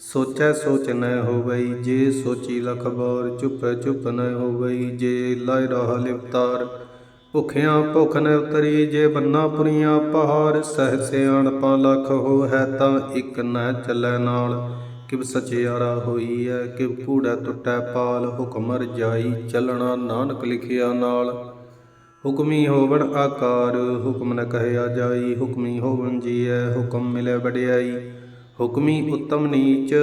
ਸੋਚੈ ਸੋਚ ਨ ਹੋਵਈ, ਜੇ ਸੋਚੀ ਲਖ ਬਾਰ ਚੁਪੈ ਚੁਪ ਨ ਹੋਵਈ, ਜੇ ਲਾਇ ਰਹਾ ਲਿਵਤਾਰ। ਭੁਖਿਆਂ ਭੁਖ ਨ ਉਤਰੀ, ਜੇ ਬੰਨਾ ਪੁਰੀਆਂ ਪਹਾਰ। ਸਹਿ ਸਿਆਣਪਾਂ ਲਖ ਹੋ ਹੈ ਤਾਂ ਇੱਕ ਨ ਚੱਲੈ ਨਾਲ। ਕਿਵ ਸਚਿਆਰਾ ਹੋਈ ਹੈ ਕਿਵ ਕੂੜਾ ਟੁੱਟੈ ਪਾਲ। ਹੁਕਮਰ ਜਾਈ ਚੱਲਣਾ ਨਾਨਕ ਲਿਖਿਆ ਨਾਲ। ਹੁਕਮੀ ਹੋਵਣ ਆਕਾਰ, ਹੁਕਮ ਨ ਕਹਿਆ ਜਾਈ। ਹੁਕਮੀ ਹੋਵਣ ਜੀਐ, ਹੁਕਮ ਮਿਲੇ ਵਡਿਆਈ। ਹੁਕਮੀ ਉਤਮ ਨੀਚ,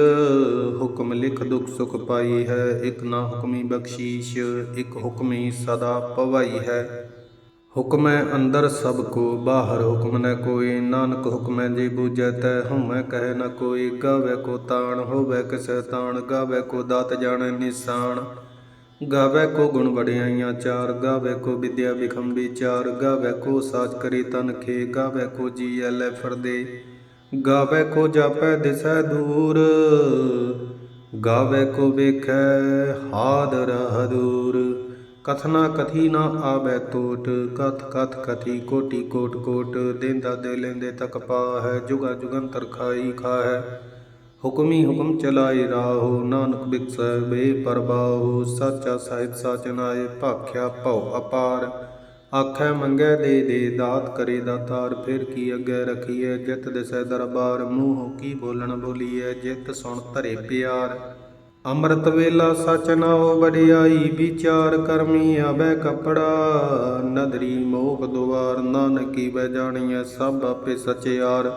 ਹੁਕਮ ਲਿਖ ਦੁਖ ਸੁਖ ਪਾਈ ਹੈ। ਇਕ ਨਾ ਹੁਕਮੀ ਬਖਸ਼ੀਸ਼, ਇਕ ਹੁਕਮੀ ਸਦਾ ਪਵਾਈ ਹੈ। ਹੁਕਮੈ ਅੰਦਰ ਸਭ ਕੋ, ਬਾਹਰ ਹੁਕਮ ਨ ਕੋਈ। ਨਾਨਕ ਹੁਕਮੈ ਜੇ ਬੂਝੈ, ਤੈ ਹਉਮੈ ਕਹਿ ਨ ਕੋਈ। ਗਾਵੇ ਕੋ ਤਾਣ, ਹੋਵੇ ਕਿਸੈ ਤਾਣ। ਗਾਵੇ ਕੋ ਦਾਤ ਜਾਣੈ ਨਿਸ਼ਾਨ। ਗਾਵੇ ਕੋ ਗੁਣ ਵਡਿਆਈਆਂ ਚਾਰ। ਗਾਵੇ ਕੋ ਵਿਦਿਆ ਵਿਖਮ ਵਿਚਾਰ ਗਾਵੇ ਕੋ ਸਾਚ ਕਰੀ ਤਨ ਖੇ। ਗਾਵੇ ਕੋ ਐ ਲੈ ਫਰਦੇ। ਗਾਵੇ ਕੋ ਜਾਪੈ ਦਿਸੈ ਦੂਰ, ਗਾਵੇ ਕੋ ਵੇਖੈ ਹਾਦ ਰਹ ਕਥਨਾ ਕਥੀ ਨਾ ਆਵੈ ਟੋਟ ਕਥ ਕਥ ਕਥੀ ਕੋਟੀ ਕੋਟ ਕੋਟ। ਦੇਂਦਾ ਦੇ ਲੈਂਦੇ ਤਕ ਪਾ ਹੈ ਜੁਗਾ ਜੁਗੰਤਰ ਖਾਈ ਖਾਹੈ। ਹੁਕਮੀ ਹੁਕਮ ਚਲਾਏ ਰਾਹੋ, ਨਾਨਕ ਬਿਕਸੈ ਬੇ ਪਰਬਾਹੋ ਸਾਚਾ ਸਾਹਿਬ ਸਾਚਨਾਏ ਭਾਖਿਆ ਭਉ ਅਪਾਰ। ਆਖੈ ਮੰਗੈ ਦੇ ਦੇ, ਦਾਤ ਕਰੇ ਦਾਤਾਰ ਫਿਰ ਕੀ ਅੱਗੇ ਰਖੀਐ? ਜਿਤ ਦਿਸੈ ਦਰਬਾਰ, ਮੂੰਹ ਕੀ ਬੋਲਣ ਬੋਲੀਐ? ਜਿਤ ਸੁਣ ਧਰੇ ਪਿਆਰ। ਅੰਮ੍ਰਿਤ ਵੇਲਾ ਸਚ ਨਾਉ ਵਡਿਆਈ, ਵਿਚਾਰ ਕਰਮੀ ਆਵੈ ਕਪੜਾ। ਨਦਰੀ ਮੋਖ ਦੁਆਰ, ਨਾਨਕੀ ਬੈ ਜਾਣੀਐ ਸਭ ਆਪੇ ਸਚਿਆਰ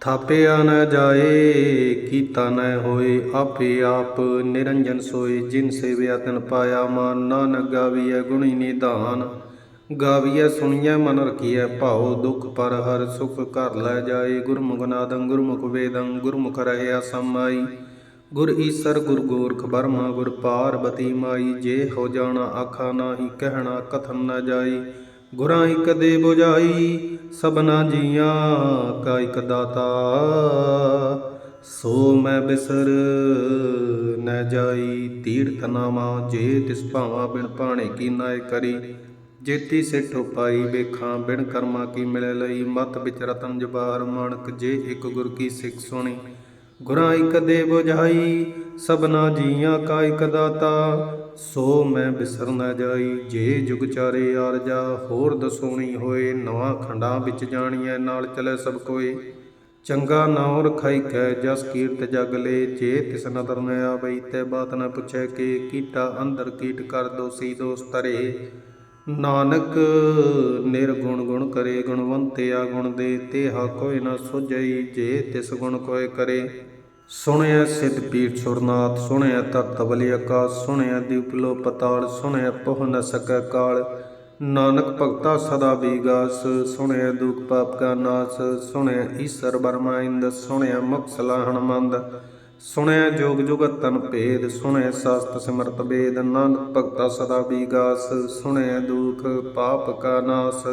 ਥਾਪਿਆ ਨ ਜਾਏ, ਕੀਤਾ ਨ ਹੋਏ, ਆਪੇ ਆਪ ਨਿਰੰਜਨ ਸੋਏ। ਜਿਨ ਸੇਵਿਆ ਤਨ ਪਾਇਆ ਮਾਨ, ਨਾਨਕ ਗਾਵੀਐ ਗੁਣੀ ਨਿਧਾਨ। ਗਾਵੀਐ, ਸੁਣੀਐ, ਮਨ ਰਖੀਐ, ਭਾਉ, ਦੁਖ ਪਰ ਹਰ ਸੁਖ ਘਰ ਲੈ ਜਾਏ। ਗੁਰਮੁਖ ਨਾਦੰ, ਗੁਰਮੁਖ ਵੇਦੰ, ਗੁਰਮੁਖ ਰਹਿਆ ਸਮਾਈ ਗੁਰ ਈਸਰ, ਗੁਰ ਗੋਰਖ ਬਰਮਾ ਗੁਰ ਪਾਰਬਤੀ ਮਾਈ। ਜੇ ਹੋ ਜਾਣਾ ਆਖਾ ਨਾਹੀ, ਕਹਿਣਾ ਕਥਨ ਨਾ ਜਾਈ। ਗੁਰਾਂ ਇਕ ਦੇ ਬੁਝਾਈ, ਸਭਨਾ ਜੀਆਂ ਕਾ ਇਕ ਦਾਤਾ। ਸੋ ਮੈਂ ਬਿਸਰ ਨ ਜਾਈ, ਤੀਰਥ ਨਾਮਾ, ਜੇ ਤਿਸ ਭਾਵਾ ਬਿਨ ਭਾਣੇ ਕੀ ਨਾਏ ਕਰੀ। ਜੇਤੀ ਸਿੱਠ ਪਾਈ ਵੇਖਾਂ ਬਿਨ ਕਰਮਾ ਕੀ ਮਿਲੇ ਲਈ। ਮਤ ਵਿੱਚ ਰਤਨ ਜਬਾਰ ਮਾਨਕ ਜੇ ਇੱਕ ਗੁਰ ਕੀ ਸਿੱਖ ਸੁਣੀ। ਗੁਰਾਂ ਇਕ ਦੇ 부ਝਾਈ ਸਭਨਾ ਜੀਆਂ ਕਾ ਇਕ ਦਾਤਾ। ਸੋ ਮੈਂ ਬਿਸਰ ਨ ਜਾਈ, ਜੇ ਜੁਗ ਚਾਰੇ ਆਰਜਾ ਹੋਰ ਦਸੋਣੀ ਹੋਏ, ਨਵਾਂ ਖੰਡਾਂ ਵਿੱਚ ਜਾਣੀਐ, ਨਾਲ ਚਲੇ ਸਭ ਕੋਏ। ਚੰਗਾ ਨਾਉ ਰਖਾਈ ਕੈ, ਜਸ ਕੀਰਤ ਜਗ ਲੇ। ਜੇ ਤਿਸ ਨਦਰ ਨ ਆਵਈ, ਤੇ ਬਾਤ ਨ ਪੁੱਛੈ ਕਿ। ਕੀਟਾ ਅੰਦਰ ਕੀਟ ਕਰ, ਦੋਸੀ ਦੋਸ ਤਰੇ ਨਾਨਕ ਨਿਰਗੁਣ ਗੁਣ ਕਰੇ ਗੁਣਵੰਤਿਆ ਗੁਣ ਦੇ, ਤੇਹਾ ਕੋਈ ਨ ਸੁਝਈ ਜੇ ਤਿਸ ਗੁਣ ਕੋਇ ਕਰੇ। ਸੁਣਿਆ ਸਿਧ ਪੀਠ ਸੁਰਨਾਥ ਸੁਣਿਆ ਤਤ ਬਲੀ ਆਕਾਸ ਸੁਣਿਆ ਦੀਪਲੋ ਪਤਾਲ ਸੁਣਿਆ ਪਹੁ ਨ ਸਕੈ ਕਾਲ। ਨਾਨਕ ਭਗਤਾ ਸਦਾ ਬੀਗਾਸ ਸੁਣਿਆ ਦੁਖ ਪਾਪ ਕਾ ਨਾਸ ਸੁਣਿਆ ਈਸਰ ਬਰਮਾ ਇੰਦ ਸੁਣਿਆ ਮੁਖ ਸਲਾਹਣ ਮੰਦ। ਸੁਣਿਆ ਜੋਗ ਜੁਗਤ ਤਨ ਭੇਦ ਸੁਣਿਆ ਸਸਤ ਸਿਮਰਤ ਬੇਦ ਨਾਨਕ ਭਗਤਾ ਸਦਾ ਬੀਗਾਸ ਸੁਣਿਆ ਦੁਖ ਪਾਪ ਕਾ ਨਾਸ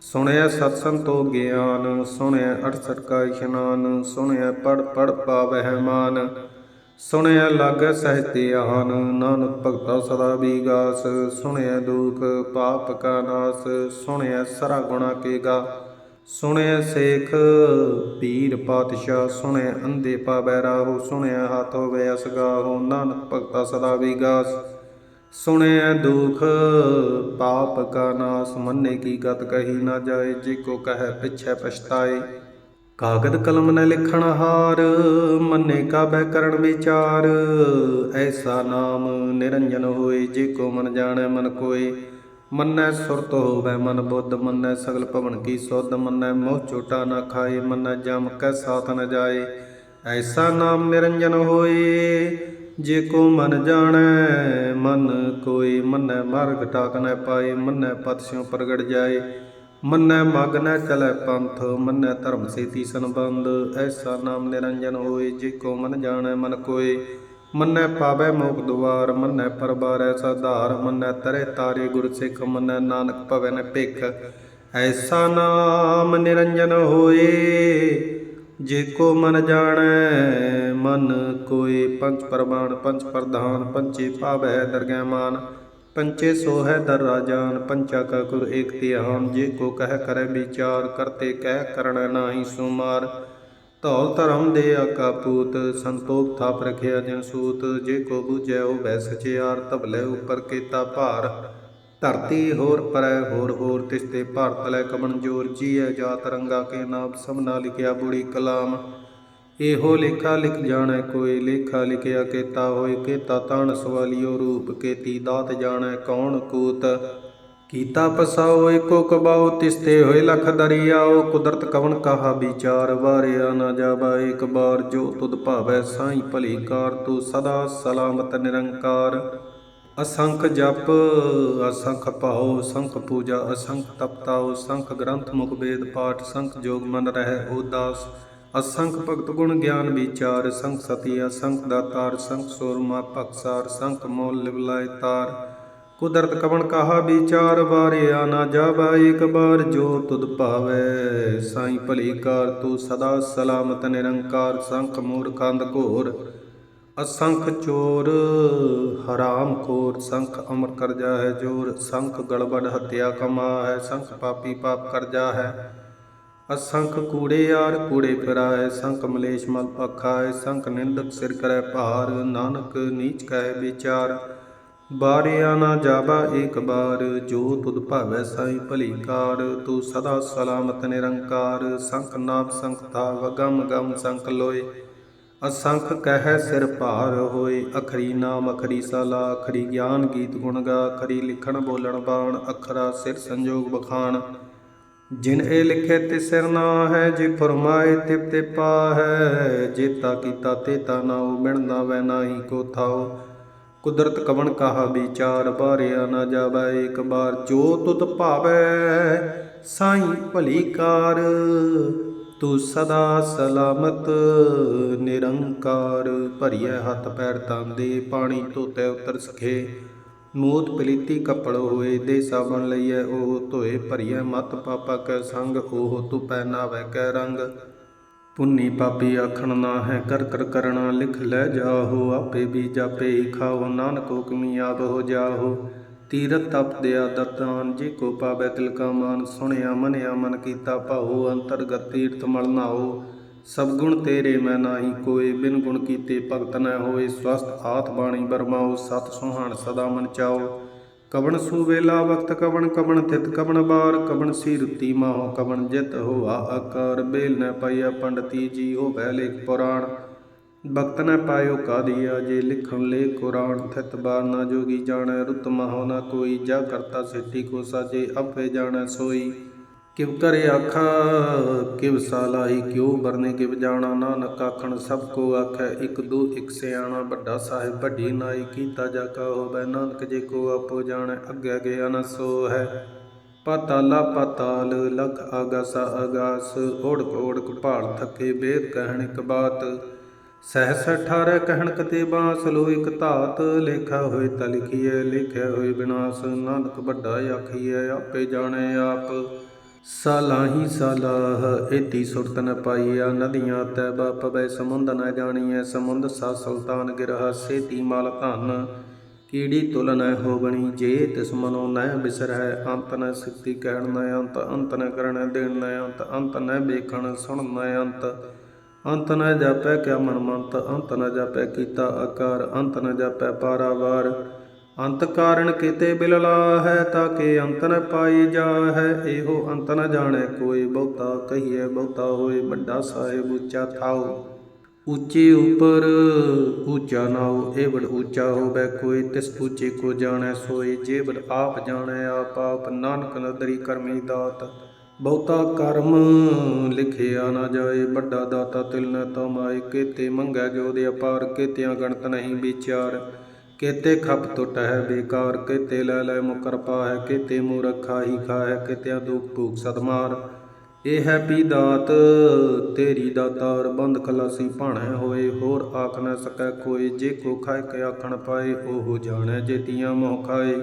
ਸੁਣਿਆ ਸਤ ਸੰਤੋ ਗਿਆਨ ਸੁਣਿਆ 68 ਕਾ ਇਸ਼ਨਾਨ ਸੁਣਿਆ ਪੜ ਪੜ ਪਾਵਹਿ ਮਾਨ ਸੁਣਿਆ ਲਾਗੈ ਸਹਿਤੇ ਆਨ ਨਾਨਕ ਭਗਤਾ ਸਦਾ ਬੀਗਾਸ ਸੁਣਿਆ ਦੁਖ ਪਾਪ ਕਾ ਨਾਸ ਸੁਣਿਆ ਸਰਾ ਗੁਣਾ ਕੇ ਗਾ। ਸੁਣਿਆ ਸੇਖ ਪੀਰ ਪਾਤਸ਼ਾਹ ਸੁਣਿਆ ਅੰਧੇ ਪਾਵੈ ਰਾਹੋ, ਸੁਣਿਆ ਹੱਥ ਹੋਵੇ ਅਸਗਾਹੋ ਨਾਨਕ ਭਗਤਾ ਸਦਾ ਬੀਗਾਸ ਸੁਣਿਆ ਦੁਖ, ਪਾਪ ਕਾ ਨਾਸ, ਮੰਨੇ ਕੀ ਗਤ ਕਹੀ ਨਾ ਜਾਏ, ਜੇ ਕੋ ਕਹੈ ਪਿਛੈ ਪਛਤਾਏ। ਕਾਗਦ ਕਲਮ ਨ ਲਿਖਣ ਹਾਰ, ਮੰਨੇ ਕਾ ਕਰਨ ਵਿਚਾਰ। ਐਸਾ ਨਾਮ ਨਿਰੰਜਨ ਹੋਏ, ਜੇ ਕੋ ਮਨ ਜਾਣੈ ਮਨ ਕੋਏ। ਮੰਨੈ ਸੁਰਤ ਹੋਵੈ ਮਨ ਬੁੱਧ, ਮੰਨੈ ਸਗਲ ਭਵਨ ਕੀ ਸੁਧ, ਮੰਨੈ ਮੋਹ ਝੋਟਾ ਨਾ ਖਾਏ, ਮੰਨੈ ਜਮ ਕੈ ਸਾਥ ਨ ਜਾਏ। ਐਸਾ ਨਾਮ ਨਿਰੰਜਨ ਹੋਏ, ਜੇ ਕੋ ਮਨ ਜਾਣੈ, ਮਨ ਕੋਈ ਮੰਨੈ ਮਾਰਗ ਟਾਕ ਨ ਪਾਏ, ਮੰਨੈ ਪਤਸ਼ਿਉਂ ਪ੍ਰਗਟ ਜਾਏ। ਮੰਨੈ ਮਗ ਨ ਚਲੈ ਪੰਥ, ਮੰਨੈ ਧਰਮ ਸੇਤੀ ਸੰਬੰਧ। ਐਸਾ ਨਾਮ ਨਿਰੰਜਨ ਹੋਏ, ਜੇ ਕੋ ਮਨ ਜਾਣੈ, ਮਨ ਕੋਏ। ਮੰਨੈ ਪਾਵੈ ਮੋਖ ਦੁਆਰ, ਮੰਨੈ ਪਰਬਾਰੈ ਸਾਧਾਰ, ਮੰਨੈ ਤਰੇ ਤਾਰੇ ਗੁਰ ਸਿੱਖ, ਮੰਨੈ ਨਾਨਕ ਭਵੈ ਨ ਭਿਖ। ਐਸਾ ਨਾਮ ਨਿਰੰਜਨ ਹੋਏ, ਜੇ ਕੋ ਮਨ ਜਾਣੈ, ਮਨ ਕੋਏ ਪੰਚ ਪਰਮਾਨ ਪੰਚ ਪ੍ਰਧਾਨ ਪੰਚੇ ਪਾਵੈ ਦਰਗਹਿ ਮਾਨ। ਪੰਚੇ ਸੋ ਹੈ ਦਰ ਰਾਜਾਨ ਪੰਚਾ ਕਾ ਗੁਰ ਏਕ ਧਿਆਨ। ਜੇ ਕੋ ਕਹਿ ਕਰੈ ਵਿਚਾਰ, ਕਰਤੇ ਕਹਿ ਕਰਣ ਨਾਹੀ ਸੁਮਾਰ। ਧੌਲ ਧਰਮ ਦੇ ਆਕਾ ਪੂਤ, ਸੰਤੋਖ ਥਾਪ ਰਖਿਆ ਜਨ ਸੂਤ, ਜੇ ਕੋ ਬੂਝੈ ਉਹ ਬੈ ਸਚਿਆਰ ਤਬਲੇ ਉਪਰ ਕੀਤਾ ਭਾਰ। ਧਰਤੀ ਹੋਰ ਪਰੈ ਹੋਰ ਹੋਰ, ਤਿਸ ਤੇ ਭਾਰਤ ਲੈ ਕਮਨ ਜੋਰ, ਜੀਐ ਜਾਤ ਰੰਗਾ ਕੇ ਨਾਮ ਸਭਨਾ ਲਿਖਿਆ ਬੁੜੀ ਕਲਾਮ। ਇਹੋ ਲੇਖਾ ਲਿਖ ਜਾਣੈ ਕੋਈ, ਲੇਖਾ ਲਿਖਿਆ ਕੇਤਾ ਹੋਏ ਕੇਤਾ ਤਾਣ ਸਵਾਲਿਓ ਰੂਪ, ਕੇਤੀ ਦਾਤ ਜਾਣੈ ਕੌਣ ਕੂਤ। ਕੀਤਾ ਪਸਾਓ ਏਕੋ ਕਬਾਓ ਤਿਸਤੇ ਹੋਏ ਲਖ ਦਰਿਆਓ ਕੁਦਰਤ ਕਵਨ ਕਹਾ ਵਿਚਾਰ, ਵਾਰਿਆ ਨਾ ਜਾਵਾ ਏਕ ਬਾਰ ਜੋ ਤੁਧ ਭਾਵੈ ਸਾਈ ਭਲੀ ਕਾਰ, ਤੂੰ ਸਦਾ ਸਲਾਮਤ ਨਿਰੰਕਾਰ। ਅਸੰਖ ਜਪ, ਅਸੰਖ ਭਾਉ ਸੰਖ ਪੂਜਾ, ਅਸੰਖ ਤਪਤਾਉ ਸੰਖ ਗ੍ਰੰਥ, ਮੁਖ ਵੇਦ, ਪਾਠ ਸੰਖ ਜੋਗ ਮਨ ਰਹਿ, ਉਦਾਸ। ਅਸੰਖ ਭਗਤ ਗੁਣ ਗਿਆਨ ਵਿਚਾਰ ਸੰਖ ਸਤੀ, ਅਸੰਖ ਦਾਤਾਰ ਸੰਖ ਸੋਰਮਾ ਭਖਸਾਰ ਸੰਖ ਮੋਲ ਲਿਵਲਾਇ ਤਾਰ। ਕੁਦਰਤ ਕਵਣ ਕਹਾ ਵਿਚਾਰ ਵਾਰਿਆ ਨਾ ਜਾਵਾ ਏਕ ਬਾਰ ਜੋ ਤੁਧ ਭਾਵੈ। ਸਾਈ ਭਲੀ ਕਾਰ ਤੂੰ ਸਦਾ ਸਲਾਮਤ ਨਿਰੰਕਾਰ ਸੰਖ ਮੂਰਖੰਦ ਘੋਰ। ਅਸੰਖ ਚੋਰ, ਹਰਾਮ ਖੋਰ, ਸੰਖ ਅਮਰ ਕਰਜਾ ਹੈ ਜੋਰ। ਸੰਖ ਗੜਬੜ ਹਤਿਆ ਕਮਾ ਹੈ ਸੰਖ ਪਾਪੀ ਪਾਪ ਕਰਜਾ ਹੈ ਅਸੰਖ ਕੂੜੇ ਯਾਰ ਕੂੜੇ ਫਿਰਾਏ, ਸੰਖ ਮਲੇਸ਼ ਮਲ ਪਖਾਏ ਸੰਖ ਨਿੰਦਕ ਸਿਰ ਕਰੈ ਭਾਰ। ਨਾਨਕ ਨੀਚ ਕਹਿ ਵਿਚਾਰ। ਬਾਰਿਆ ਨਾ ਜਾਵਾ ਏਕ ਬਾਰ, ਜੋ ਤੁਧ ਭਾਵੈ ਸਾਈ ਭਲੀ ਕਾਰ ਤੂੰ ਸਦਾ ਸਲਾਮਤ ਨਿਰੰਕਾਰ, ਸੰਖ ਨਾਭ ਸੰਖ ਥਾਵ ਗਮ ਗਮ ਸੰਖ ਲੋਏ। ਅਸੰਖ ਕਹਿ ਸਿਰ ਭਾਰ ਹੋਏ, ਅਖਰੀ ਨਾਮ ਅਖਰੀ ਸਾਲਾ, ਅਖਰੀ ਗਿਆਨ ਗੀਤ ਗੁਣ ਗਾ, ਅਖਰੀ ਲਿਖਣ ਬੋਲਣ ਬਾਣ, ਅਖਰਾ ਸਿਰ ਸੰਜੋਗ ਬਖਾਨ ਜਿਨ ਇਹ ਲਿਖੇ ਤੇ ਸਿਰ ਨਾ ਹੈ, ਜੇ ਫਰਮਾਏ ਤਿਪ ਤੇ ਪਾ ਹੈ ਜੇਤਾ ਕੀਤਾ ਤੇ ਤਾ ਨਾਉ ਬਿਣਦਾ ਵੈ ਨਾਹੀ ਕੋ ਥਾਓ। ਕੁਦਰਤ ਕਵਣ ਕਹਾ ਵਿਚਾਰ ਬਾਰਿਆ ਨਾ ਜਾਵੈ ਇੱਕ ਬਾਰ, ਜੋ ਤੁਧ ਭਾਵੈ ਸਾਈ ਭਲੀ ਕਾਰ। ਤੂੰ ਸਦਾ ਸਲਾਮਤ ਨਿਰੰਕਾਰ, ਭਰੀਐ ਹੱਥ ਪੈਰ ਤਾਂਦੇ, ਪਾਣੀ ਧੋਤੇ ਉਤਰ ਸਖੇ। ਮੂਤ ਪਲੀਤੀ ਕੱਪੜ ਹੋਏ, ਦੇ ਸਾਬਣ ਲਈਐ ਉਹ ਧੋਏ, ਭਰੀਐ ਮਤ ਪਾਪਾ ਕੈ ਸੰਗ ਉਹ ਤੂੰ ਪਹਿਨਾਵੈ ਕੈ ਰੰਗ। ਪੁੰਨੀ ਪਾਪੀ ਆਖਣ ਨਾ ਹੈ, ਕਰ ਕਰ ਕਰਣਾ ਲਿਖ ਲੈ ਜਾਹੋ, ਆਪੇ ਵੀ ਜਾਪੇ ਹੀ ਖਾਓ, ਨਾਨਕ ਹੁਕਮੀ ਆਪ ਹੋ ਜਾਹੋ। ਤੀਰਤ ਤਪ ਦਿਆ ਦਤਾਨ ਜੇ ਕੋ ਪਾਵੇ ਤਿਲ ਕਾ ਮਾਨ, ਸੁਣਿਆ ਮਨਿਆ ਮਨ ਕੀਤਾ ਭਾਉ, ਅੰਤਰਗਤ ਤੀਰਥ ਮਲ ਨਾਓ ਸਭ ਗੁਣ ਤੇਰੇ ਮੈਂ ਨਾਹੀ, ਕੋਏ ਬਿਨ ਗੁਣ ਕੀਤੇ ਭਗਤ ਨ ਹੋਏ ਸਵਸਤ ਆਤ ਬਾਣੀ ਬਰਮਾਓ ਸਤ ਸੁਹਾਣ ਸਦਾ ਮਨ ਚਾਓ ਕਵਣ ਸੁਵੇਲਾ ਵਕਤ ਕਵਣ ਕਵਣ ਥਿਤ ਕਵਣ ਬਾਰ, ਕਵਣ ਸੀ ਰੁੱਤੀ ਮਾਹੋ ਕਵਣ ਜਿਤ ਹੋਆ ਆਕਾਰ ਬੇਲ ਨ ਪਾਈਆ ਪੰਡਤੀ ਜੀ ਹੋ ਬਹਿ ਲੇਖ ਪੁਰਾਣ। ਭਗਤ ਨ ਪਾਇਓ ਕਾਦੀਆ ਜੇ ਲਿਖਣ ਲੇ ਕੁਰਾਨ ਥਿਤ ਬਾਰ ਨਾ ਜੋਗੀ ਜਾਣੈ, ਰੁਤ ਮਹੋ ਨਾ ਕੋਈ। ਜਾ ਕਰਤਾ ਸਿੱਟੀ ਕੋ ਸਾਜੇ ਆਪੇ ਜਾਣੈ ਸੋਈ। ਕਿਵ ਕਰੇ ਆਖਾ, ਕਿਵ ਸਾਲਾਹੀ ਕਿਉ ਬਰਨੇ ਕਿਵ ਜਾਣਾ ਨਾਨਕ ਆਖਣ, ਸਭ ਕੋ ਆਖੈ ਇਕ ਦੂ ਇਕ ਸਿਆਣਾ, ਵੱਡਾ ਸਾਹਿਬ ਵੱਡੀ ਨਾਈ ਕੀਤਾ ਜਾ ਕਾ ਹੋਵੇ, ਨਾਨਕ ਜੇ ਕੋ ਆਪੋ ਜਾਣੈ, ਅੱਗੇ ਗਿਆ ਨ ਸੋ ਹੈ ਪਤਾਲਾ ਪਤਾਲ, ਲਖ ਆਗਾਸਾ ਆਗਾਸ ਓੜਕ ਓੜਕ ਭਾਲ ਥੱਕੇ ਬੇਦ ਕਹਿਣ ਇਕ ਬਾਤ। ਸਹਸ 18 ਕਹਿਣ ਕਤੇ ਬਾਸ ਲੋ ਇਕ ਧਾਤ, ਲੇਖਾ ਹੋਏ ਤਾ ਲਿਖੀਐ, ਲਿਖਿਆ ਹੋਏ ਵਿਨਾਸ ਨਾਨਕ ਵੱਡਾ ਆਖੀਐ, ਆਪੇ ਜਾਣੈ ਆਪ। ਸਾਲਾਹੀ ਸਾਲਾਹ ਏਤੀ ਸੁਰਤ ਨ ਪਾਈਆ ਨਦੀਆਂ ਤੈ ਬਾਪ ਬੈ ਸਮੁੰਦ ਨ ਜਾਣੀਐ, ਸਮੁੰਦ ਸਾ ਸੁਲਤਾਨ ਗਿਰਹ ਸੇਤੀ ਮਾਲ ਧਨ ਕੀੜੀ ਤੁਲ ਨ ਹੋਵਣੀ, ਜੇ ਤਿਸ ਮਨੋ ਨ ਬਿਸਰੈ, ਅੰਤ ਨ ਸਿੱਤੀ ਕਹਿਣ ਨ ਅੰਤ ਅੰਤ ਨ ਕਰਣ ਦੇਣ ਨ ਅੰਤ ਅੰਤ ਨ ਵੇਖਣ ਸੁਣ ਨ ਅੰਤ। ਅੰਤ ਨ ਜਾਪੈ ਕਿਆ ਮਨ ਮੰਤ ਅੰਤ ਨ ਜਾਪੈ ਕੀਤਾ ਆਕਾਰ, ਅੰਤ ਨ ਜਾਪੈ ਪਾਰਾਵਾਰ। ਅੰਤ ਕਾਰਨ ਕੀਤੇ ਬਿਲਲਾ ਹੈ ਤਾਂ ਕਿ ਅੰਤ ਨ ਪਾਈ ਜਾ ਹੈ ਇਹੋ ਅੰਤ ਨ ਜਾਣੈ, ਕੋਈ ਬਹੁਤਾ ਕਹੀਏ ਬਹੁਤਾ ਹੋਏ ਵੱਡਾ ਸਾਹਿਬ ਉੱਚਾ ਥਾਉ। ਉੱਚੇ ਉਪਰ ਉੱਚਾ ਨਾਉ, ਇਹ ਬੜ ਉੱਚਾ ਹੋਵੇ, ਕੋਈ ਤਿਸ ਉੱਚੇ ਕੋ ਜਾਣੈ ਸੋਈ ਜੇ ਬੜ ਆਪ ਜਾਣੈ, ਆਪ ਆਪ ਨਾਨਕ ਨਦਰੀ ਕਰਮੀ ਦਾਤ। ਬਹੁਤਾ ਕਰਮ ਲਿਖਿਆ ਨਾ ਜਾਏ, ਵੱਡਾ ਦਾਤਾ ਤਿਲ ਨ ਤਮਾਏ, ਕੀਤੇ ਮੰਗੈ ਜੋ ਦੇ ਅਪਾਰ, ਕੀਤਿਆਂ ਗਣਤ ਨਹੀਂ ਵਿਚਾਰ। ਕੇਤੇ ਖਪ ਟੁੱਟ ਹੈ ਬੇਕਾਰ, ਕੇਤੇ ਲੈ ਲੈ ਮੁਕਰ ਪਾਹੈ, ਕੇਤੇ ਮੂਰਖ ਖਾਹੀ ਖਾਹੈ, ਕੇਤਿਆਂ ਦੁਖ ਭੂਖ ਸਦਮਾਰ ਇਹ ਹੈ ਪੀ ਦਾਤ, ਤੇਰੀ ਦਾਤਾਰ, ਬੰਦ ਖਲਾਸੀ ਭਾਣੈ ਹੋਏ, ਹੋਰ ਆਖ ਨ ਸਕੈ ਕੋਈ ਜੇ ਕੋ ਖਾਇ ਕੇ ਆਖਣ ਪਾਏ, ਉਹ ਜਾਣੈ ਜੇ ਤੀਆਂ ਮੋਹ ਖਾਏ।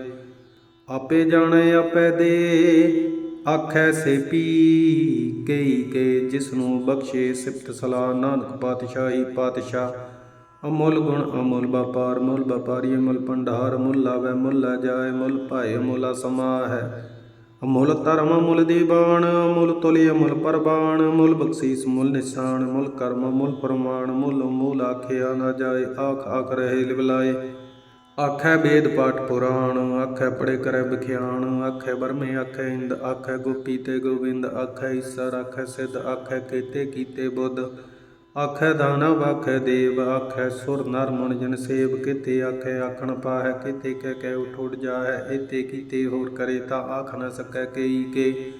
ਆਪੇ ਜਾਣੈ, ਆਪੇ ਦੇ, ਆਖੈ ਸੇ ਪੀ, ਕਈ ਕੇ ਜਿਸ ਨੂੰ ਬਖਸ਼ੇ ਸਿਫਤ ਸਲਾਹ, ਨਾਨਕ ਪਾਤਸ਼ਾਹੀ ਪਾਤਸ਼ਾਹ। ਅਮੁੱਲ ਗੁਣ ਅਮੁੱਲ ਵਪਾਰ, ਮੁੱਲ ਵਪਾਰੀ, ਅਮੁੱਲ ਭੰਡਾਰ, ਮੁੱਲ ਆਵੈ ਮੁੱਲ ਲੈ ਜਾਏ, ਮੁੱਲ ਭਾਏ, ਮੁੱਲ ਸਮਾ ਹੈ। ਅਮੁੱਲ ਧਰਮ, ਅਮੁੱਲ ਦੀਵਾਨ ਅਮੁੱਲ ਤੁਲਿ, ਅਮੁੱਲ ਪਰਬਾਨ ਮੁੱਲ ਬਖਸ਼ੀਸ ਮੁੱਲ ਨਿਸ਼ਾਨ ਮੁੱਲ ਕਰਮ ਮੁੱਲ ਪ੍ਰਮਾਣ ਮੁੱਲ ਮੂਲ ਆਖਿਆ ਨਾ ਜਾਏ, ਆਖ ਆਖ ਰਹੇ ਲਿਵਲਾਏ। ਆਖੈ ਵੇਦ ਪਾਠ ਪੁਰਾਣ, ਆਖੈ ਪੜੇ ਕਰੈ ਬਖਿਆਣ ਆਖੈ ਬਰਮੇ ਆਖੈ ਇੰਦ, ਆਖੈ ਗੋਪੀ ਤੇ ਗੋਬਿੰਦ ਆਖੈ ਈਸਰ, ਆਖੈ ਸਿੱਧ, ਆਖੈ ਕੀਤੇ ਕੀਤੇ ਬੁੱਧ। ਆਖੈ ਦਾਨਵ ਆਖੈ ਦੇਵ, ਆਖੈ ਸੁਰ, ਨਰ, ਮਨ ਜਨ ਸੇਵ, ਕਿਤੇ ਆਖੈ, ਆਖਣ ਪਾਹੈ, ਕਿਤੇ ਕਹਿ ਕਹਿ ਉਠ ਜਾਹੈ ਇਤੇ ਕੀਤੇ ਹੋਰ ਕਰੇ ਤਾਂ ਆਖ ਨ ਸਕੈ ਕਈ ਕੇ।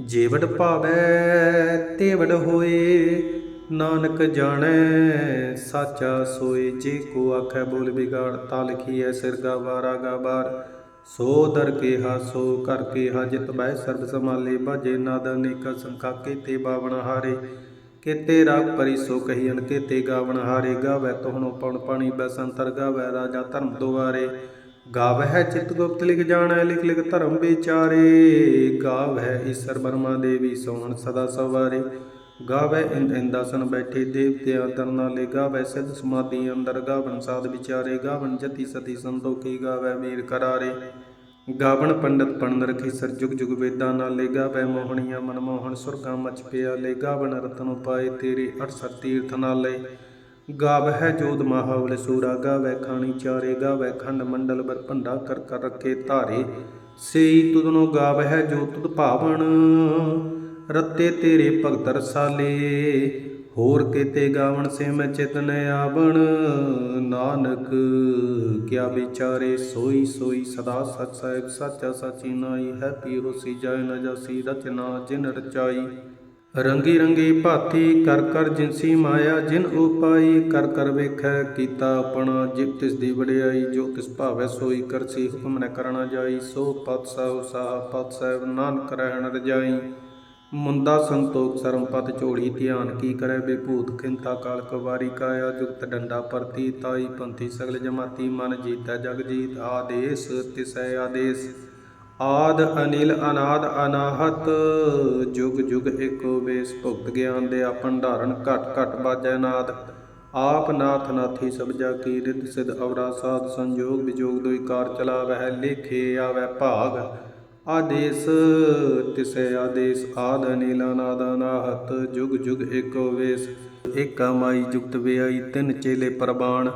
ਜੇਵੜ ਭਾਵੈ, ਤੇਵੜ ਹੋਏ, ਨਾਨਕ ਜਾਣੈ, ਸਾਚਾ ਸੋਏ, ਜੇ ਕੋ ਆਖੈ ਬੋਲ ਬਿਗਾੜ ਤਾ ਲਿਖੀਐ ਸਿਰ ਗਾ ਵਾਰਾ ਗਾ ਬਾਰ। ਸੋ ਦਰ ਕੇ ਹਾਸੋ ਕਰ ਕੇ ਹਾਜਤ ਬੈ ਸਰਬ ਸਮਾਲੇ ਬਾਜੇ ਨਾਦ ਅਨੇਕ ਸੰਖਾ, ਕੀਤੇ ਬਾਵਣ ਹਾਰੇ। ਕੀਤੇ ਰਾਗ ਪਰੀ ਸੋ ਕਹੀਨ ਕੀਤੇ ਗਾਵਣ ਹਾਰੇ, ਗਾਵੈ ਤੋਹਣੋ ਪਉਣ ਪਾਣੀ ਬੈਸੰਤਰ, ਗਾਵੈ ਰਾਜਾ ਧਰਮ ਦੁਆਰੇ। ਗਾਵਹਿ ਚਿਤ ਗੁਪਤ ਲਿਖ ਜਾਣੈ, ਲਿਖ ਲਿਖ ਧਰਮ ਵਿਚਾਰੇ। ਗਾਵਹਿ ਈਸ਼ਰ ਬਰਮਾ ਦੇਵੀ ਸੋਹਣ ਸਦਾ ਸਵਾਰੇ। ਗਾਵੈ ਇੰਦ ਇੰਦਾਸਨ ਬੈਠੇ ਦੇਵਤਿਆਂ ਤਰਨਾਲੇ ਗਾਵੈ ਸਿੱਧ ਸਮਾਧੀ ਅੰਦਰ ਗਾਵਨ ਸਾਧ ਵਿਚਾਰੇ। ਗਾਵਨ ਜਤੀ ਸਤੀ ਸੰਤੋਖੀ ਗਾਵੈ ਵੀਰ ਕਰਾਰੇ। ਗਾਵਣ ਪੰਡਤ ਪਣਨ ਰਖੀ ਸਰ ਜੁਗ ਜੁਗ ਵੇਦਾਂ ਨਾਲੇ ਗਾਵੈ ਮੋਹਣੀਆਂ ਮਨਮੋਹਣ ਸੁਰਗਾਂ ਮਚ ਪਿਆ ਪਿਆਲੇ ਗਾਵਨ ਰਤਨ ਉਪਾਏ ਤੇਰੇ 68 ਤੀਰਥ ਨਾਲੇ ਗਾਵਹਿ ਜੋਤ ਮਹਾਵਲ ਸੂਰਾ ਗਾਵੈ ਖਾਣੀ ਚਾਰੇ ਗਾਵੈ ਖੰਡ ਮੰਡਲ ਬਰ ਭੰਡਾ ਕਰ ਕਰ ਰੱਖੇ ਧਾਰੇ। ਸੇਈ ਤੁਧਨੋ ਗਾਵਹਿ ਜੋ ਤੁਧ ਭਾਵਨ ਰੱਤੇ ਤੇਰੇ ਭਗਤ ਰਸਾਲੇ। ਹੋਰ ਕੀਤੇ ਗਾਵਣ ਸੇ ਮੈਂ ਚਿਤਨ ਆਵਣ, ਨਾਨਕ, ਕਿਆ ਵਿਚਾਰੇ ਸੋਈ ਸੋਈ ਸਦਾ ਸਚ ਸਾਹਿਬ ਸਚਾ ਸਚੀ ਨਾਈ ਹੈ ਪੀ ਹੋਸੀ ਜਾਏ ਨ ਜਾਸੀ ਰਚਨਾ ਜਿਨ ਰਚਾਈ। ਰੰਗੀ ਰੰਗੀ ਭਾਤੀ ਕਰ ਕਰ ਜਿਨਸੀ ਮਾਇਆ, ਜਿਨ ਉਪਾਈ ਕਰ ਕਰ ਵੇਖੈ ਕੀਤਾ ਆਪਣਾ ਜਿਬ ਤਿਸ ਦੀ ਵਡਿਆਈ, ਜੋ ਤਿਸ ਭਾਵੈ ਸੋਈ ਕਰਸੀ, ਹੁਕਮ ਨ ਕਰਣਾ ਜਾਈ, ਸੋ ਪਤ ਸਾਹਿਬ ਸਾਹ ਪਤ ਸਾਹਿਬ ਨਾਨਕ ਰਹਿਣ ਰਜਾਈ। ਮੁੰਦਾ ਸੰਤੋਖ ਸਰਮ ਝੋੜੀ ਧਿਆਨ ਕੀ ਕਰੈ ਬੇਭੂਤ ਖਿੰਤਾ ਕਾਲ ਕਵਾਰੀ ਕਾਇਆ ਜੁਗਤ ਡੰਡਾ ਪਰਤੀ ਤਾਈ ਪੰਥੀ ਸਗਲ ਜਮਾਤੀ ਮਨ ਜੀਤੈ ਜਗ ਜੀਤ ਆਦੇਸ ਤਿਸੈ ਆਦੇਸ। ਆਦ ਅਨਿਲ ਅਨਾਦ ਅਨਾਹਤ, ਜੁਗ ਜੁਗ ਏਕੋ ਵੇਸ ਭੁਗਤ ਗਿਆਨ ਦੇ ਆਪਨ ਧਾਰਨ ਘਟ ਘਟ ਬਾਜੈ ਨਾਦ। ਆਪ ਨਾਥ ਨਾਥੀ ਸਬਜਾ ਕੀ ਰਿਦ ਸਿਧ ਅਵਰਾ ਸਾਧ ਸੰਜੋਗ ਵਿਜੋਗ ਦੋਈ ਕਾਰ ਚਲਾਵਹਿ, ਲੇਖੇ ਆਵੈ ਭਾਗ। ਆਦੇਸ, ਤਿਸੈ ਆਦੇਸ, ਆਦ ਅਨਿਲ ਅਨਾਦ ਅਨਾਹਤ ਜੁਗ ਜੁਗ ਏਕੋ ਵੇਸ, ਏਕਾ ਮਾਈ ਜੁਗਤ ਵਿਆਈ, ਤਿੰਨ ਚੇਲੇ ਪ੍ਰਬਾਣ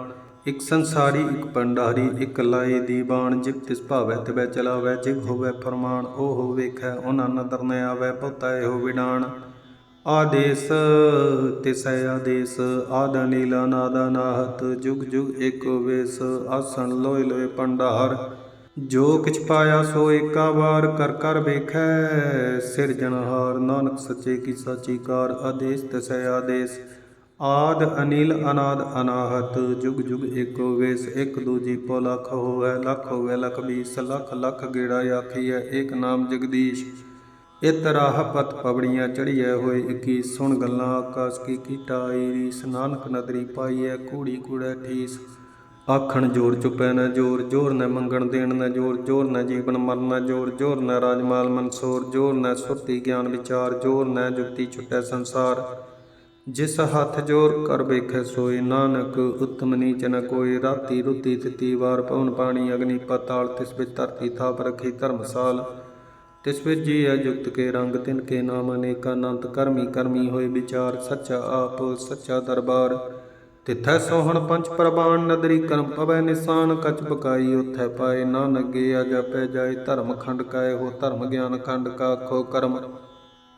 ਇਕ ਸੰਸਾਰੀ, ਇਕ ਪੰਡਾਰੀ ਇਕ ਲਾਏ ਦੀਵਾਨ ਜਿਬ ਤਿਸ ਭਾਵੈ ਤਿਵੈ ਚਲਾਵੈ ਜਿਬ ਹੋਵੈ ਫਰਮਾਨ, ਉਹ ਵੇਖੈ, ਉਹਨਾਂ ਨਦਰ ਨ ਆਵੈ ਬਹੁਤਾ ਇਹੋ ਵਿਡਾਣ। ਆਦੇਸ, ਤਿਸੈ ਆਦੇਸ, ਆਦ ਨੀਲ ਅਨਾਦ ਅਨਾਹਤ ਜੁਗ ਜੁਗ ਏਕੋ ਵੇਸ, ਆਸਣ ਲੋਇ ਲੋਇ ਪੰਡਾਰ ਜੋ ਕਿਛ ਪਾਇਆ ਸੋ ਏਕਾ ਵਾਰ ਕਰ ਕਰ ਵੇਖੈ। ਸਿਰਜਣਹਾਰ ਨਾਨਕ ਸੱਚੇ ਕੀ ਸਾਚੀ ਕਾਰ, ਆਦੇਸ ਤਿਸੈ ਆਦੇਸ। ਆਦ ਅਨਿਲ ਅਨਾਦ ਅਨਾਹਤ, ਜੁਗ ਜੁਗ ਏਕੋ ਵੇਸ, ਇੱਕ ਦੂਜੀ ਪੋ ਲਖ ਹੋਵੇ ਲਖ ਹੋਵੇ, ਲਖ ਬੀਸ, ਲਖ ਲਖ ਗੇੜਾ ਆਖੀਐ, ਏਕ ਨਾਮ ਜਗਦੀਸ਼। ਇਤ ਰਾਹ ਪਤ ਪਵੜੀਆਂ ਚੜੀਐ ਹੋਏ 21 ਸੁਣ ਗੱਲਾਂ ਆਕਾਸ ਕੀ ਕੀਟਾਈ ਰੀਸ ਨਾਨਕ ਨਦਰੀ ਪਾਈਐ, ਕੂੜੀ ਕੂੜੈ ਠੀਸ। ਆਖਣ ਜੋਰ ਚੁਪੈ ਨਾ ਜੋਰ ਜੋਰ ਨਾ ਮੰਗਣ ਦੇਣ ਨ ਜੋਰ ਜੋਰ ਨਾ ਜੀਵਨ ਮਰਨ ਨਾ ਜੋਰ ਜੋਰ ਨਾ ਰਾਜਮਾਲ ਮਨਸੂਰ, ਜੋਰ ਨਾ ਸੁਰਤੀ ਗਿਆਨ ਵਿਚਾਰ, ਜੋਰ ਨਾ ਜੁਗਤੀ ਛੁਟੈ ਸੰਸਾਰ। ਜਿਸ ਹੱਥ ਜੋਰ ਕਰ ਵੇਖੈ ਸੋਏ, ਨਾਨਕ ਉਤਮ ਨੀਚ ਨ ਕੋਈ ਰਾਤੀ ਰੁਤੀ ਤਿਤੀ ਵਾਰ ਪਵਨ ਪਾਣੀ, ਅਗਨੀ ਪਤਾਲ, ਤਿਸ ਵਿੱਚ ਧਰਤੀ ਥਾਪ ਰਖੀ ਧਰਮਸਾਲ। ਤਿਸ ਵਿੱਚ ਜੀ ਅਜੁਗਤ ਕੇ ਰੰਗ, ਤਿਨ ਕੇ ਨਾਮ ਅਨੇਕ ਅਨੰਤ। ਕਰਮੀ ਕਰਮੀ ਹੋਏ ਵਿਚਾਰ, ਸੱਚਾ ਆਪ, ਸੱਚਾ ਦਰਬਾਰ। ਤਿਥੈ ਸੋਹਣ ਪੰਚ ਪ੍ਰਬਾਨ ਨਦਰੀ ਕਰਮ ਪਵੈ ਨਿਸ਼ਾਨ, ਕਚ ਬਕਾਈ ਉਥੈ ਪਾਏ ਨਾਨਕ ਗੇ ਅਜਪੈ ਜਾਏ ਧਰਮ ਖੰਡ ਕਾਏ, ਹੋ ਧਰਮ ਗਿਆਨ ਖੰਡ ਕਾ ਖੋ ਕਰਮ।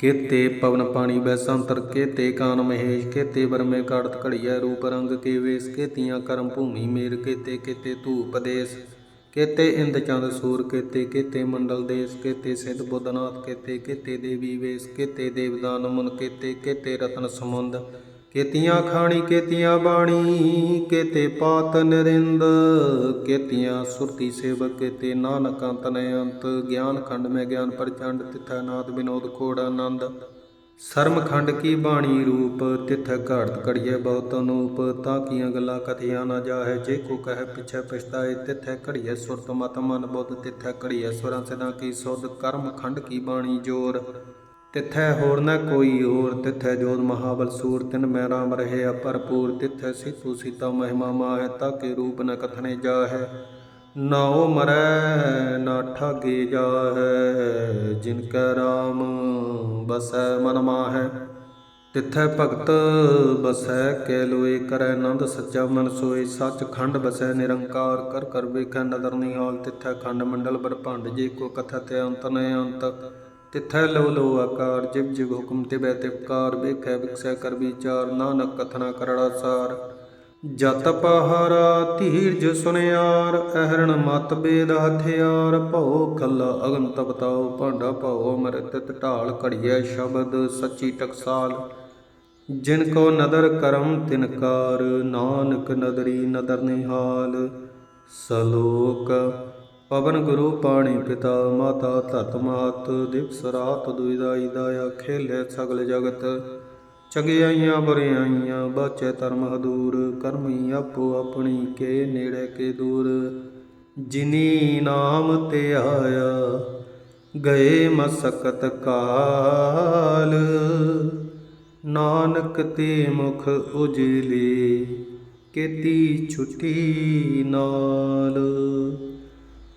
ਕੇਤੇ ਪਵਨ ਪਾਣੀ ਬੈਸੰਤਰ ਕੇਤੇ ਕਾਨ ਮਹੇਸ਼, ਕੇਤੇ ਬਰਮੇ ਕਾੜਤ ਘੜੀਐ ਰੂਪ ਰੰਗ ਕੇ ਵੇਸ, ਕੇਤੀਆਂ ਕਰਮ ਭੂਮੀ ਮੇਰ, ਕੇਤੇ ਕੇਤੇ ਧੂਪ ਦੇਸ। ਕੇਤੇ ਇੰਦ ਚੰਦ ਸੂਰ, ਕੇਤੇ ਕੇਤੇ ਮੰਡਲ ਦੇਸ, ਕੇਤੇ ਸਿੱਧ ਬੁੱਧਨਾਥ, ਕੇਤੇ ਕੇਤੇ ਦੇਵੀ ਵੇਸ, ਕੇਤੇ ਦੇਵਦਾਨ ਮੁਨ, ਕੇਤੇ ਕੇਤੇ ਰਤਨ ਸਮੁੰਦ। ਕੇਤੀਆਂ ਖਾਣੀ, ਕੇਤੀਆਂ ਬਾਣੀ, ਕੇਤੇ ਪਾਤ ਨਰਿੰਦ, ਕੇਤੀਆਂ ਸੁਰਤੀ ਸੇਵਕ, ਕੇਤੇ ਨਾਨਕ ਅੰਤ ਅੰਤ, ਗਿਆਨ ਖੰਡ ਮੈਂ ਗਿਆਨ ਪ੍ਰਚੰਡ, ਤਿਥੈ ਨਾਦ ਵਿਨੋਦ ਕੋੜ ਆਨੰਦ। ਸਰਮਖੰਡ ਕੀ ਬਾਣੀ ਰੂਪ, ਤਿਥ ਘਾੜਤ ਘੜੀਏ ਬਹੁਤ ਅਨੂਪ, ਤਾਂ ਕੀਆਂ ਗੱਲਾਂ ਕਥੀਆਂ ਨਾ ਜਾਹੇ, ਜੇ ਕੋ ਕਹੇ ਪਿਛੇ ਪਛਤਾਏ, ਤਿਥੈ ਘੜੀਏ ਸੁਰਤ ਮਤ ਮਨ ਬੁੱਧ, ਤਿਥੈ ਘੜੀਏ ਸੁਰਾਂ ਸਿਦਾਂ ਕੀ ਸੁਧ, ਕਰਮ ਖੰਡ ਕੀ ਬਾਣੀ ਜੋਰ। ਤਿਥੈ ਹੋਰ ਨ ਕੋਈ ਹੋਰ, ਤਿਥੈ ਜੋਤ ਮਹਾਬਲ ਸੂਰ, ਤਿਨ ਮੈਂ ਰਾਮ ਰਹੇ ਭਰਪੂਰ, ਤਿਥੈ ਸਿਤੂ ਸੀਤਾ ਮਹਿਮਾ ਮਾਹੈ ਤਾਕੇ ਰੂਪ ਨ ਕਥਨੇ ਜਾਹੈ। ਨਾਉ ਮਰੈ, ਨਾ ਠਾਗੇ ਜਾਹੈ, ਜਿਨ ਕੈ ਰਾਮ ਬਸੈ ਮਨ ਮਾਹੈ। ਤਿਥੈ ਭਗਤ ਬਸੈ, ਕੈ ਲੋਏ ਕਰੈ ਆਨੰਦ ਸੱਚਾ ਮਨ ਸੋਏ। ਸੱਚ ਖੰਡ ਬਸੈ ਨਿਰੰਕਾਰ, ਕਰ ਕਰ ਵੇਖੈ ਨਦਰ ਨਿਹਾਲ। ਤਿਥੈ ਖੰਡ ਮੰਡਲ ਬਰਭੰਡ ਜੇ ਕੋ ਕਥਾ ਤੇ ਅੰਤ ਨ ਅੰਤ। ਤਿਥੈ ਲੋ ਲੋ ਆਕਾਰ ਜਿਵ ਜਿਵ ਹੁਕਮ ਤਿਬੈ ਤਿਵਕਾਰ ਵੇਖੈ ਵਿਖਸੈ ਕਰ ਵਿਚਾਰ, ਨਾਨਕ ਕਥਨਾ ਕਰੜਾ ਸਾਰ ਜਤ ਪਹਾਰਾ ਧੀਰਜ ਸੁਨਿਆਰ, ਅਹਰਣ ਮਤ ਬੇਦ ਹਥਿਆਰ, ਭਉ ਖੱਲਾ ਅਗਨ ਤਪਤਾਉ ਭਾਂਡਾ ਭਉ ਅਮਰਤ ਢਾਲ ਘੜੀਐ ਸ਼ਬਦ ਸੱਚੀ ਟਕਸਾਲ। ਜਿਨ ਕੋ ਨਦਰ ਕਰਮ ਤਿਨਕਾਰ ਨਾਨਕ ਨਦਰੀ ਨਦਰ ਨਿਹਾਲ। ਸਲੋਕ ਪਵਨ ਗੁਰੂ ਪਾਣੀ ਪਿਤਾ, ਮਾਤਾ ਧਤ ਮਾਤ, ਦਿਵਸ ਰਾਤ ਦੁਇਦਾਈ ਦਾਇਆ, ਖੇਲੇ ਸਗਲ ਜਗਤ। ਚੰਗਿਆਈਆਂ ਬੁਰਿਆਈਆਂ, ਬਾਚੈ ਧਰਮ ਹਦੂਰ, ਕਰਮੀ ਆਪੋ ਆਪਣੀ, ਕੇ ਨੇੜੇ ਕੇ ਦੂਰ। ਜਿਨੀ ਨਾਮ ਤੇ ਆਇਆ, ਗਏ ਮਸਕਤ ਕਾਲ। ਨਾਨਕ ਤੇ ਮੁਖ ਉਜਲੇ, ਕੀਤੀ ਛੁੱਟੀ ਨਾਲ।